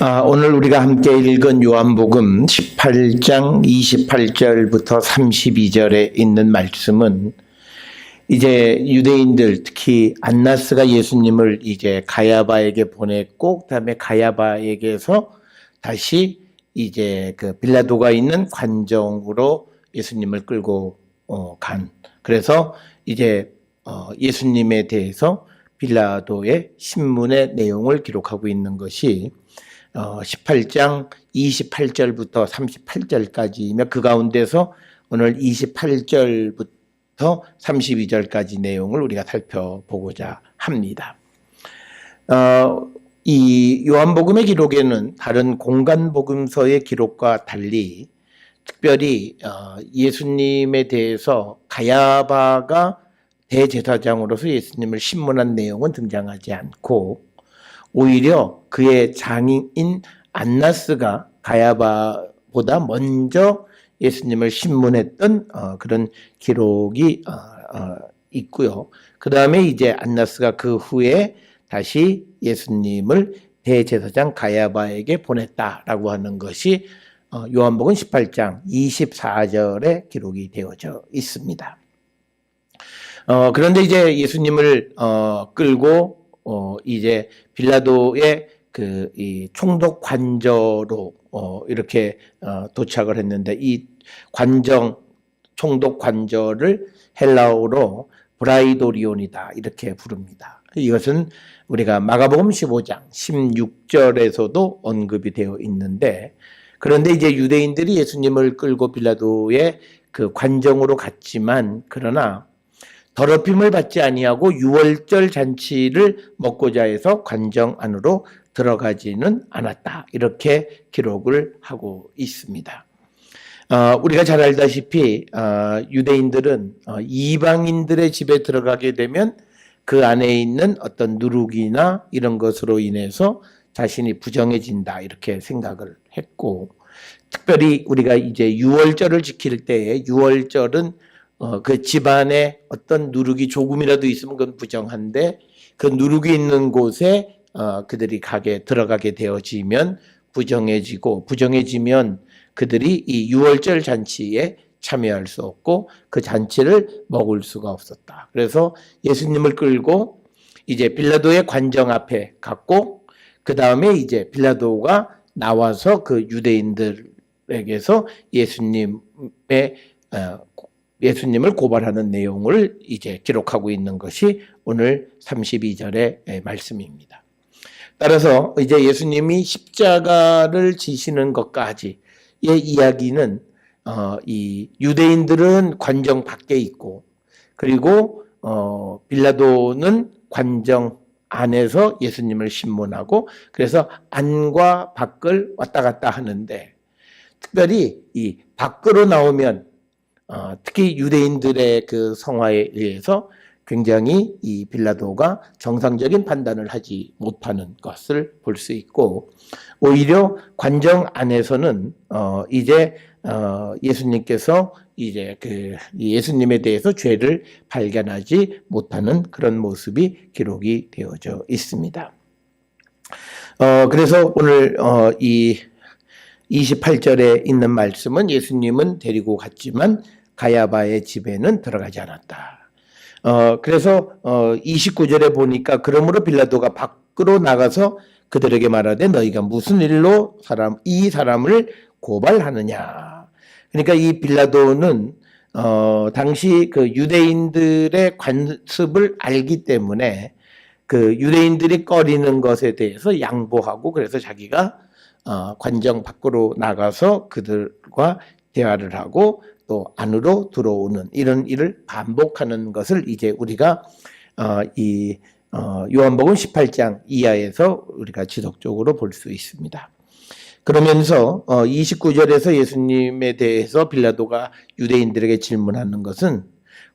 아, 오늘 우리가 함께 읽은 요한복음 18장 28절부터 32절에 있는 말씀은 이제 유대인들 특히 안나스가 예수님을 이제 가야바에게 보냈고 그다음에 가야바에게서 다시 이제 그 빌라도가 있는 관정으로 예수님을 끌고 어, 간. 그래서 이제 어, 예수님에 대해서 빌라도의 신문의 내용을 기록하고 있는 것이 어, 18장 28절부터 38절까지이며 그 가운데서 오늘 28절부터 32절까지 내용을 우리가 살펴보고자 합니다. 어, 이 요한복음의 기록에는 다른 공간복음서의 기록과 달리 특별히 어, 예수님에 대해서 가야바가 대제사장으로서 예수님을 신문한 내용은 등장하지 않고 오히려 그의 장인 안나스가 가야바보다 먼저 예수님을 신문했던 어, 그런 기록이 어, 어, 있고요. 그 다음에 이제 안나스가 그 후에 다시 예수님을 대제사장 가야바에게 보냈다라고 하는 것이 어, 요한복음 18장 24절에 기록이 되어져 있습니다. 어, 그런데 이제 예수님을 어, 끌고 어, 이제 빌라도의 그 이 총독 관저로 어, 이렇게 어, 도착을 했는데 이 관정 총독 관저를 헬라어로 브라이도리온이다 이렇게 부릅니다. 이것은 우리가 마가복음 15장 16절에서도 언급이 되어 있는데 그런데 이제 유대인들이 예수님을 끌고 빌라도의 그 관정으로 갔지만 그러나 더럽힘을 받지 아니하고 유월절 잔치를 먹고자 해서 관정 안으로 들어가지는 않았다. 이렇게 기록을 하고 있습니다. 어, 우리가 잘 알다시피 어, 유대인들은 어, 이방인들의 집에 들어가게 되면 그 안에 있는 어떤 누룩이나 이런 것으로 인해서 자신이 부정해진다 이렇게 생각을 했고 특별히 우리가 이제 유월절을 지킬 때에 유월절은 어, 그 집안에 어떤 누룩이 조금이라도 있으면 그건 부정한데 그 누룩이 있는 곳에 어, 그들이 가게 들어가게 되어지면 부정해지고 부정해지면 그들이 이 유월절 잔치에 참여할 수 없고 그 잔치를 먹을 수가 없었다. 그래서 예수님을 끌고 이제 빌라도의 관정 앞에 갔고 그 다음에 이제 빌라도가 나와서 그 유대인들에게서 예수님의 어, 예수님을 고발하는 내용을 이제 기록하고 있는 것이 오늘 32절의 말씀입니다. 따라서 이제 예수님이 십자가를 지시는 것까지의 이야기는 어, 이 유대인들은 관정 밖에 있고 그리고 어, 빌라도는 관정 안에서 예수님을 신문하고 그래서 안과 밖을 왔다 갔다 하는데 특별히 이 밖으로 나오면 어, 특히 유대인들의 그 성화에 의해서 굉장히 이 빌라도가 정상적인 판단을 하지 못하는 것을 볼 수 있고 오히려 관정 안에서는 어 이제 어 예수님께서 이제 그 예수님에 대해서 죄를 발견하지 못하는 그런 모습이 기록이 되어져 있습니다. 어 그래서 오늘 어이 28절에 있는 말씀은 예수님은 데리고 갔지만 가야바의 집에는 들어가지 않았다. 어, 그래서 어, 29절에 보니까 그러므로 빌라도가 밖으로 나가서 그들에게 말하되 너희가 무슨 일로 사람 이 사람을 고발하느냐. 그러니까 이 빌라도는 어, 당시 그 유대인들의 관습을 알기 때문에 그 유대인들이 꺼리는 것에 대해서 양보하고 그래서 자기가 어, 관정 밖으로 나가서 그들과 대화를 하고 또 안으로 들어오는 이런 일을 반복하는 것을 이제 우리가 어, 이 어, 요한복음 18장 이하에서 우리가 지속적으로 볼 수 있습니다. 그러면서 어, 29절에서 예수님에 대해서 빌라도가 유대인들에게 질문하는 것은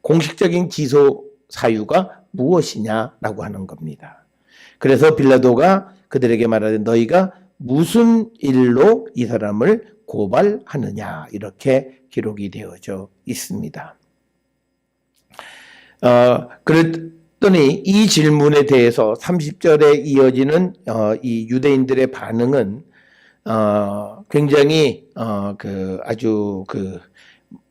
공식적인 기소 사유가 무엇이냐라고 하는 겁니다. 그래서 빌라도가 그들에게 말하되 너희가 무슨 일로 이 사람을 고발하느냐 이렇게 기록이 되어져 있습니다. 어, 그랬더니 이 질문에 대해서 30절에 이어지는 어, 이 유대인들의 반응은 어, 굉장히 어, 그 아주 그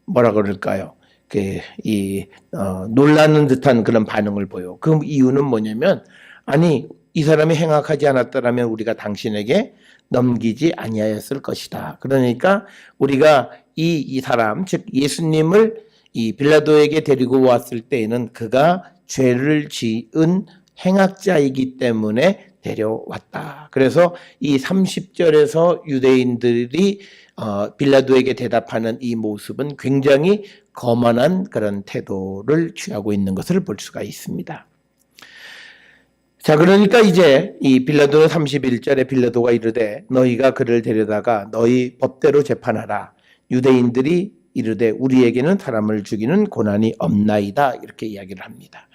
뭐라 그럴까요? 그이 어, 놀라는 듯한 그런 반응을 보여. 그 이유는 뭐냐면 아니 이 사람이 행악하지 않았더라면 우리가 당신에게 넘기지 아니하였을 것이다. 그러니까 우리가 이, 이 사람, 즉 예수님을 이 빌라도에게 데리고 왔을 때에는 그가 죄를 지은 행악자이기 때문에 데려왔다. 그래서 이 30절에서 유대인들이 어, 빌라도에게 대답하는 이 모습은 굉장히 거만한 그런 태도를 취하고 있는 것을 볼 수가 있습니다. 자, 그러니까 이제 이 빌라도는 31절에 빌라도가 이르되 너희가 그를 데려다가 너희 법대로 재판하라. 유대인들이 이르되 우리에게는 사람을 죽이는 고난이 없나이다. 이렇게 이야기를 합니다.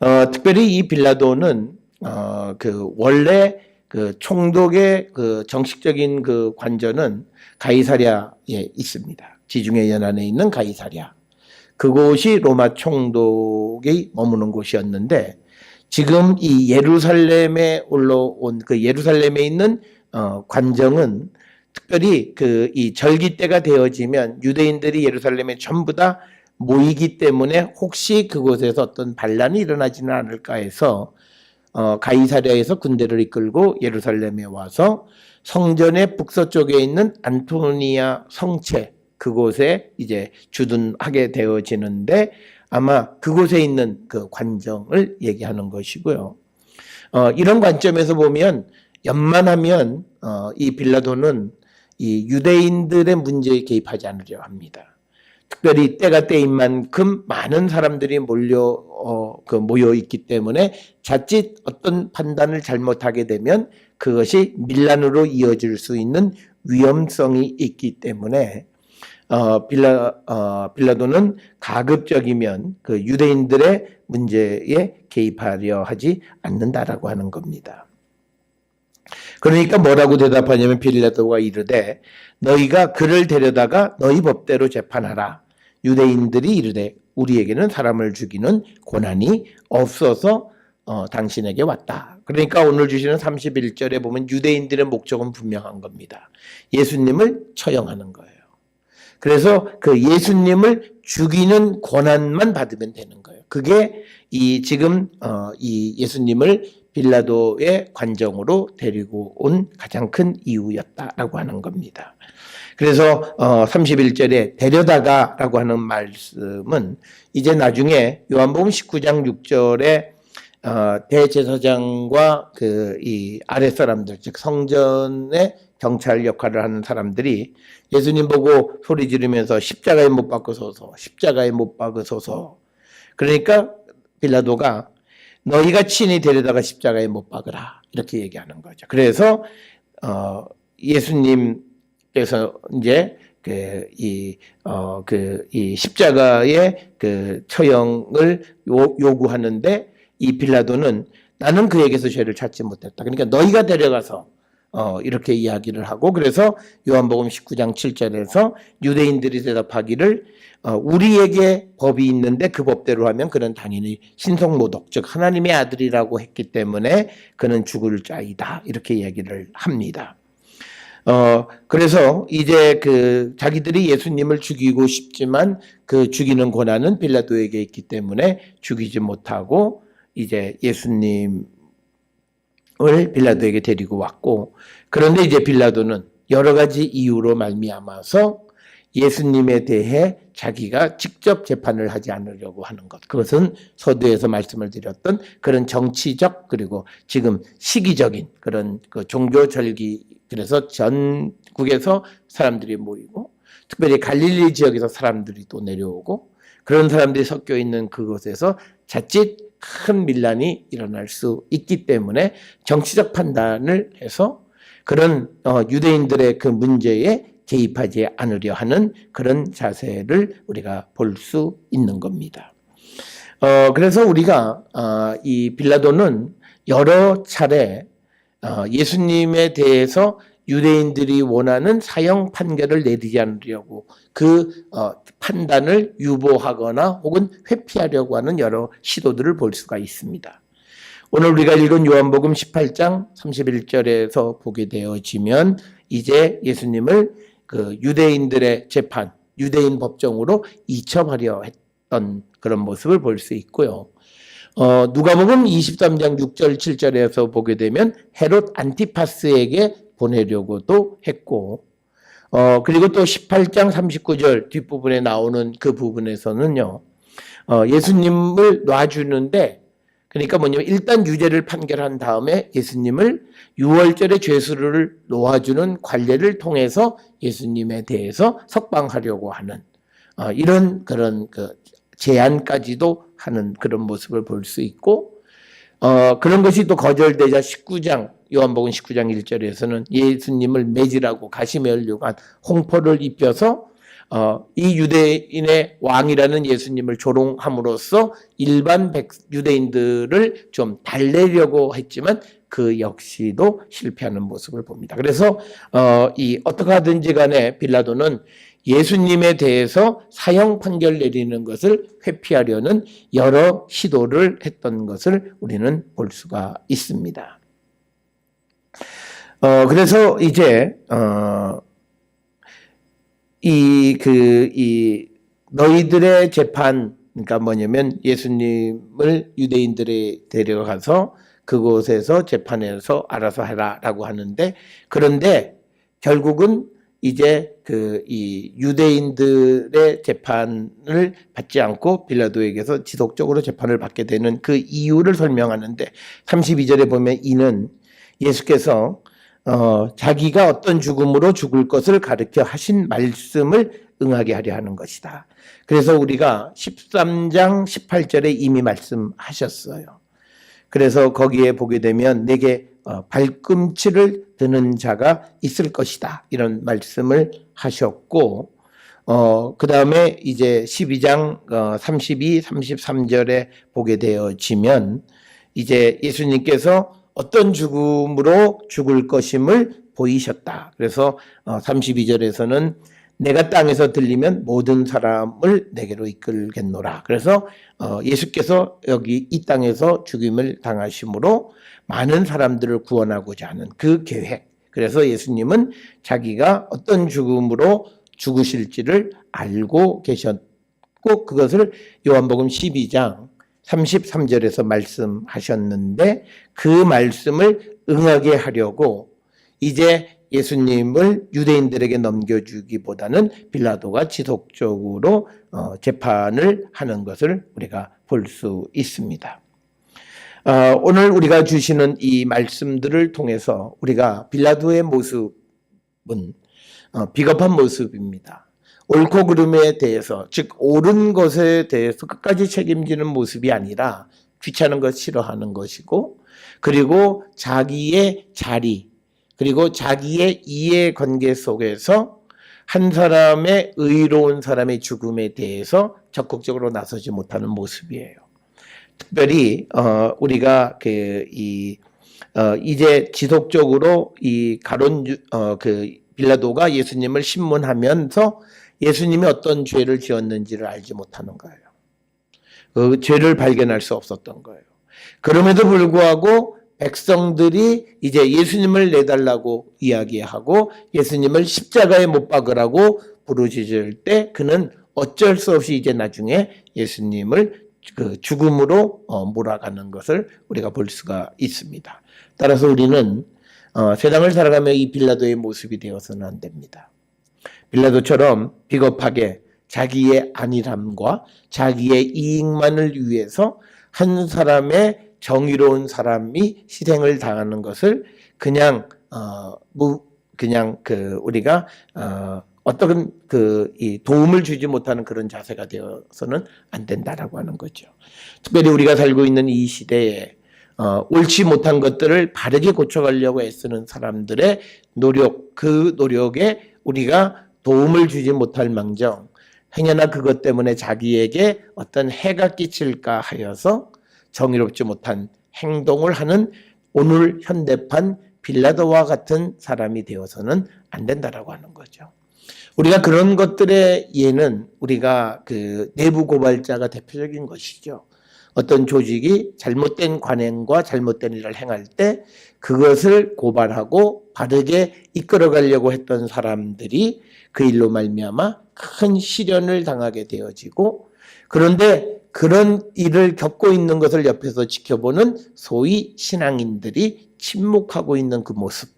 어, 특별히 이 빌라도는 어, 그 원래 그 총독의 그 정식적인 그 관저는 가이사랴에 있습니다. 지중해 연안에 있는 가이사랴. 그곳이 로마 총독이 머무는 곳이었는데 지금 이 예루살렘에 올라온 그 예루살렘에 있는 어, 관정은 특별히 그 이 절기 때가 되어지면 유대인들이 예루살렘에 전부 다 모이기 때문에 혹시 그곳에서 어떤 반란이 일어나지는 않을까 해서 어, 가이사랴에서 군대를 이끌고 예루살렘에 와서 성전의 북서쪽에 있는 안토니아 성체 그곳에 이제 주둔하게 되어지는데 아마 그곳에 있는 그 관정을 얘기하는 것이고요. 어, 이런 관점에서 보면 연만하면 어, 이 빌라도는 이 유대인들의 문제에 개입하지 않으려 합니다. 특별히 때가 때인 만큼 많은 사람들이 몰려 어, 그 모여 있기 때문에 자칫 어떤 판단을 잘못하게 되면 그것이 밀란으로 이어질 수 있는 위험성이 있기 때문에 어, 빌라, 어, 빌라도는 가급적이면 그 유대인들의 문제에 개입하려 하지 않는다라고 하는 겁니다. 그러니까 뭐라고 대답하냐면 빌라도가 이르되 너희가 그를 데려다가 너희 법대로 재판하라. 유대인들이 이르되 우리에게는 사람을 죽이는 고난이 없어서 어, 당신에게 왔다. 그러니까 오늘 주시는 31절에 보면 유대인들의 목적은 분명한 겁니다. 예수님을 처형하는 거예요. 그래서 그 예수님을 죽이는 권한만 받으면 되는 거예요. 그게 이 지금 어, 이 예수님을 빌라도의 관정으로 데리고 온 가장 큰 이유였다라고 하는 겁니다. 그래서 어 31절에 데려다가라고 하는 말씀은 이제 나중에 요한복음 19장 6절에 어 대제사장과 그 이 아랫 사람들 즉 성전의 경찰 역할을 하는 사람들이 예수님 보고 소리 지르면서 십자가에 못 박으소서 십자가에 못 박으소서 그러니까 빌라도가 너희가 친히 데려다가 십자가에 못 박으라 이렇게 얘기하는 거죠. 그래서 어 예수님께서 이제 그 이 어 그 이 십자가의 그 처형을 요, 요구하는데 이 빌라도는 나는 그에게서 죄를 찾지 못했다. 그러니까 너희가 데려가서 어, 이렇게 이야기를 하고 그래서 요한복음 19장 7절에서 유대인들이 대답하기를 어, 우리에게 법이 있는데 그 법대로 하면 그는 당연히 신성모독 즉 하나님의 아들이라고 했기 때문에 그는 죽을 자이다 이렇게 이야기를 합니다. 어, 그래서 이제 그 자기들이 예수님을 죽이고 싶지만 그 죽이는 권한은 빌라도에게 있기 때문에 죽이지 못하고 이제 예수님 을 빌라도에게 데리고 왔고 그런데 이제 빌라도는 여러 가지 이유로 말미암아서 예수님에 대해 자기가 직접 재판을 하지 않으려고 하는 것. 그것은 서두에서 말씀을 드렸던 그런 정치적 그리고 지금 시기적인 그런 그 종교 절기 그래서 전국에서 사람들이 모이고 특별히 갈릴리 지역에서 사람들이 또 내려오고 그런 사람들이 섞여 있는 그곳에서 자칫 큰 밀란이 일어날 수 있기 때문에 정치적 판단을 해서 그런 어, 유대인들의 그 문제에 개입하지 않으려 하는 그런 자세를 우리가 볼 수 있는 겁니다. 어, 그래서 우리가 어, 이 빌라도는 여러 차례 어, 예수님에 대해서 유대인들이 원하는 사형 판결을 내리지 않으려고 그 어, 판단을 유보하거나 혹은 회피하려고 하는 여러 시도들을 볼 수가 있습니다. 오늘 우리가 읽은 요한복음 18장 31절에서 보게 되어지면 이제 예수님을 그 유대인들의 재판, 유대인 법정으로 이첩하려 했던 그런 모습을 볼 수 있고요. 어, 누가복음 23장 6절 7절에서 보게 되면 헤롯 안티파스에게 보내려고도 했고 어, 그리고 또 18장 39절 뒷부분에 나오는 그 부분에서는요. 어, 예수님을 놔주는데 그러니까 뭐냐면 일단 유죄를 판결한 다음에 예수님을 6월절의 죄수를 놓아주는 관례를 통해서 예수님에 대해서 석방하려고 하는 어, 이런 그런 그 제안까지도 하는 그런 모습을 볼 수 있고 어, 그런 것이 또 거절되자 19장 요한복음 19장 1절에서는 예수님을 매질하고 가시에 얼려간 홍포를 입혀서 어, 이 유대인의 왕이라는 예수님을 조롱함으로써 일반 백, 유대인들을 좀 달래려고 했지만 그 역시도 실패하는 모습을 봅니다. 그래서 어, 이 어떻게 하든지 간에 빌라도는 예수님에 대해서 사형 판결 내리는 것을 회피하려는 여러 시도를 했던 것을 우리는 볼 수가 있습니다. 어, 그래서 이제, 어, 이, 그, 이, 너희들의 재판, 그러니까 뭐냐면 예수님을 유대인들에 데려가서 그곳에서 재판해서 알아서 해라 라고 하는데, 그런데 결국은 이제 그 이 유대인들의 재판을 받지 않고 빌라도에게서 지속적으로 재판을 받게 되는 그 이유를 설명하는데 32절에 보면 이는 예수께서 어, 자기가 어떤 죽음으로 죽을 것을 가르쳐 하신 말씀을 응하게 하려 하는 것이다. 그래서 우리가 13장 18절에 이미 말씀하셨어요. 그래서 거기에 보게 되면 내게 어, 발꿈치를 드는 자가 있을 것이다. 이런 말씀을 하셨고, 어, 그 다음에 이제 12장 어, 32, 33절에 보게 되어지면 이제 예수님께서 어떤 죽음으로 죽을 것임을 보이셨다. 그래서 어, 32절에서는 내가 땅에서 들리면 모든 사람을 내게로 이끌겠노라. 그래서 어, 예수께서 여기 이 땅에서 죽임을 당하심으로 많은 사람들을 구원하고자 하는 그 계획. 그래서 예수님은 자기가 어떤 죽음으로 죽으실지를 알고 계셨고 그것을 요한복음 12장 33절에서 말씀하셨는데 그 말씀을 응하게 하려고 이제 예수님을 유대인들에게 넘겨주기보다는 빌라도가 지속적으로 어, 재판을 하는 것을 우리가 볼 수 있습니다. 어, 오늘 우리가 주시는 이 말씀들을 통해서 우리가 빌라도의 모습은 어, 비겁한 모습입니다. 옳고 그름에 대해서 즉 옳은 것에 대해서 끝까지 책임지는 모습이 아니라 귀찮은 것 싫어하는 것이고 그리고 자기의 자리 그리고 자기의 이해 관계 속에서 한 사람의 의로운 사람의 죽음에 대해서 적극적으로 나서지 못하는 모습이에요. 특별히 어 우리가 그이 어 이제 지속적으로 이 가론 어 그 빌라도가 예수님을 신문하면서 예수님이 어떤 죄를 지었는지를 알지 못하는 거예요. 그 죄를 발견할 수 없었던 거예요. 그럼에도 불구하고 백성들이 이제 예수님을 내달라고 이야기하고 예수님을 십자가에 못 박으라고 부르짖을 때 그는 어쩔 수 없이 이제 나중에 예수님을 그 죽음으로 어, 몰아가는 것을 우리가 볼 수가 있습니다. 따라서 우리는 어, 세상을 살아가며 이 빌라도의 모습이 되어서는 안 됩니다. 빌라도처럼 비겁하게 자기의 안일함과 자기의 이익만을 위해서 한 사람의 정의로운 사람이 희생을 당하는 것을 그냥 어뭐 그냥 그 우리가 어 어떤 그 이 도움을 주지 못하는 그런 자세가 되어서는 안 된다라고 하는 거죠. 특별히 우리가 살고 있는 이 시대에 어, 옳지 못한 것들을 바르게 고쳐가려고 애쓰는 사람들의 노력, 그 노력에 우리가 도움을 주지 못할 망정, 행여나 그것 때문에 자기에게 어떤 해가 끼칠까 하여서 정의롭지 못한 행동을 하는 오늘 현대판 빌라도와 같은 사람이 되어서는 안 된다라고 하는 거죠. 우리가 그런 것들의 예는 우리가 그 내부 고발자가 대표적인 것이죠. 어떤 조직이 잘못된 관행과 잘못된 일을 행할 때 그것을 고발하고 바르게 이끌어가려고 했던 사람들이 그 일로 말미암아 큰 시련을 당하게 되어지고 그런데 그런 일을 겪고 있는 것을 옆에서 지켜보는 소위 신앙인들이 침묵하고 있는 그 모습,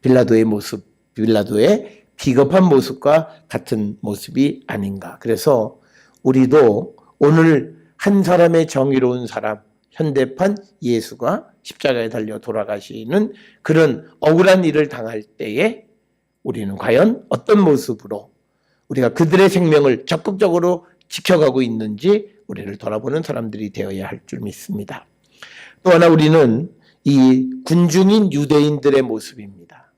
빌라도의 모습, 빌라도의 비겁한 모습과 같은 모습이 아닌가. 그래서 우리도 오늘 한 사람의 정의로운 사람, 현대판 예수가 십자가에 달려 돌아가시는 그런 억울한 일을 당할 때에 우리는 과연 어떤 모습으로 우리가 그들의 생명을 적극적으로 지켜가고 있는지 우리를 돌아보는 사람들이 되어야 할 줄 믿습니다. 또 하나 우리는 이 군중인 유대인들의 모습입니다.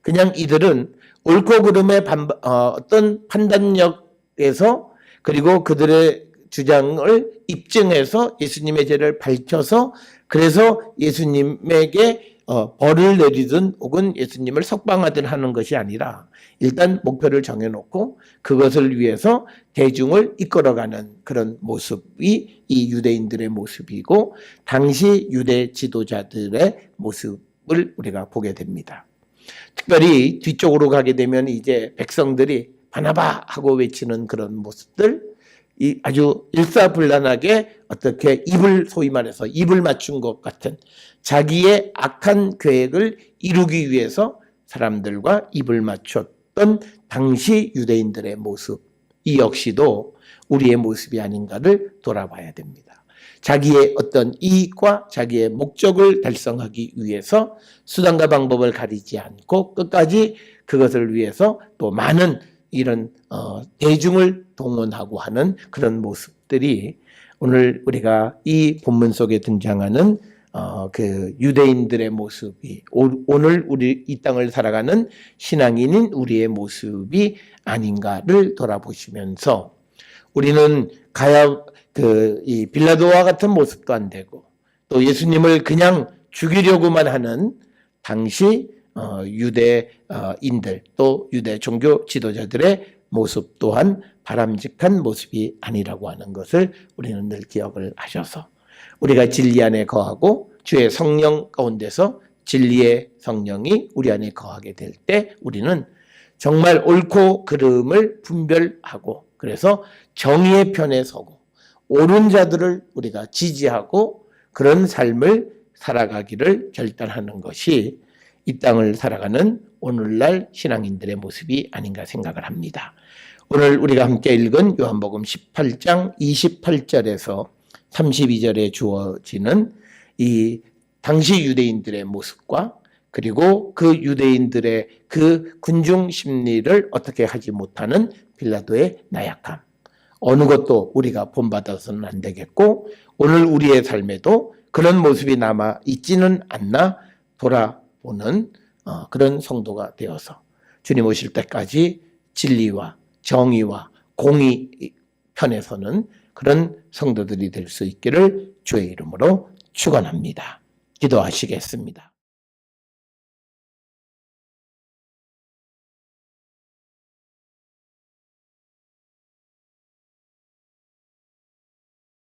그냥 이들은 옳고 그름의 반바, 어, 어떤 판단력에서 그리고 그들의 주장을 입증해서 예수님의 죄를 밝혀서 그래서 예수님에게 어, 벌을 내리든 혹은 예수님을 석방하든 하는 것이 아니라 일단 목표를 정해놓고 그것을 위해서 대중을 이끌어가는 그런 모습이 이 유대인들의 모습이고 당시 유대 지도자들의 모습을 우리가 보게 됩니다. 특별히 뒤쪽으로 가게 되면 이제 백성들이 바나바 하고 외치는 그런 모습들, 이 아주 일사불란하게 어떻게 입을 소위 말해서 입을 맞춘 것 같은 자기의 악한 계획을 이루기 위해서 사람들과 입을 맞췄던 당시 유대인들의 모습, 이 역시도 우리의 모습이 아닌가를 돌아봐야 됩니다. 자기의 어떤 이익과 자기의 목적을 달성하기 위해서 수단과 방법을 가리지 않고 끝까지 그것을 위해서 또 많은 이런 어, 대중을 동원하고 하는 그런 모습들이 오늘 우리가 이 본문 속에 등장하는 어, 그 유대인들의 모습이 오, 오늘 우리 이 땅을 살아가는 신앙인인 우리의 모습이 아닌가를 돌아보시면서 우리는 가야 그 이 빌라도와 같은 모습도 안 되고 또 예수님을 그냥 죽이려고만 하는 당시 어, 유대인들 또 유대 종교 지도자들의 모습 또한 바람직한 모습이 아니라고 하는 것을 우리는 늘 기억을 하셔서 우리가 진리 안에 거하고 주의 성령 가운데서 진리의 성령이 우리 안에 거하게 될 때 우리는 정말 옳고 그름을 분별하고 그래서 정의의 편에 서고 옳은 자들을 우리가 지지하고 그런 삶을 살아가기를 결단하는 것이 이 땅을 살아가는 오늘날 신앙인들의 모습이 아닌가 생각을 합니다. 오늘 우리가 함께 읽은 요한복음 18장 28절에서 32절에 주어지는 이 당시 유대인들의 모습과 그리고 그 유대인들의 그 군중 심리를 어떻게 하지 못하는 빌라도의 나약함. 어느 것도 우리가 본받아서는 안 되겠고 오늘 우리의 삶에도 그런 모습이 남아 있지는 않나 돌아보는 어, 그런 성도가 되어서 주님 오실 때까지 진리와 정의와 공의 편에서는 그런 성도들이 될 수 있기를 주의 이름으로 축원합니다. 기도하시겠습니다.